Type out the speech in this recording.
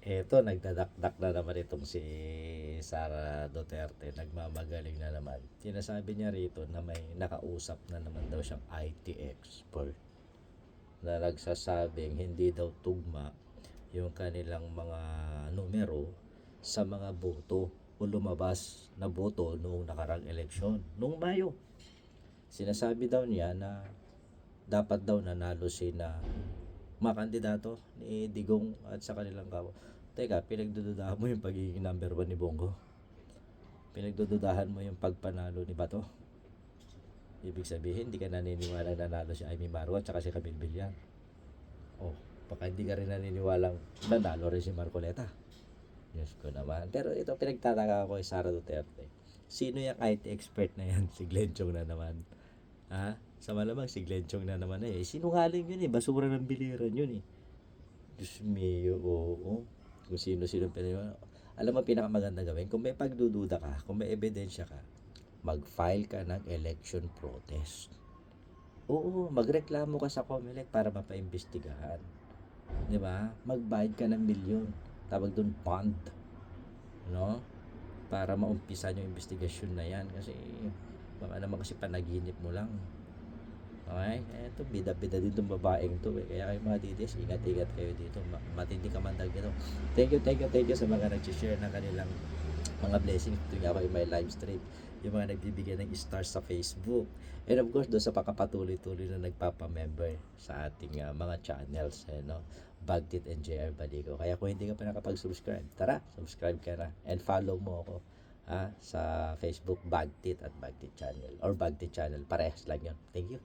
Eto, nagdadakdak na naman itong si Sara Duterte. Nagmamagaling na naman. Sinasabi niya rito na may nakausap na naman daw siyang IT expert na nagsasabing hindi daw tugma yung kanilang mga numero sa mga boto o lumabas na boto noong nakarang eleksyon, noong Mayo. Sinasabi daw niya na dapat daw nanalo si na mga kandidato ni Digong at sa kanilang kawo. Teka, pinagdududahan mo yung pagiging number one ni Bongo? Pinagdududahan mo yung pagpanalo ni Bato? Ibig sabihin, hindi ka naniniwala na nanalo si Amy Marco at saka si Camille Villar. Oh, baka hindi ka rin naniniwalang nanalo rin si Marcoleta. Diyos ko naman. Pero ito pinagtataka ko kay Sara Duterte. Sino yung IT expert na yan? Si Glenn Chong na naman. Ha? Sa malamang si Glenn Chong na naman eh. Sinungaling yun eh. Basura ng biliran yun eh. Diyos mio, oo. Kung sino-sino pinag Alam mo, pinakamaganda gawin, kung may pagdududa ka, kung may ebidensya ka, mag-file ka ng election protest. Oo, magreklamo ka sa COMELEC para mapaimbestigahan. Di ba? Magbayad ka ng milyon. Tawag doon bond. No? Para maumpisan yung investigasyon na yan. Kasi, baka naman kasi panaginip mo lang. Okay? Eto, bida-bida din itong babaeng to. Eh. Kaya kayo mga dides, ingat-ingat kayo dito. Ma- matindi ka man dito. Thank you, thank you, thank you sa mga nag-share ng kanilang mga blessings tuwing ako yung may live stream. Yung mga nagbibigay ng stars sa Facebook. And of course, doon sa pakapatuloy-tuloy na nagpapamember sa ating ah, mga channels. Eh, no? Bagtit and JR Baligo. Kaya kung hindi ka pa nakapag-subscribe, tara, subscribe ka na. And follow mo ako ah, sa Facebook Bagtit at Bagtit Channel. Or Bagtit Channel. Parehas lang yun. Thank you.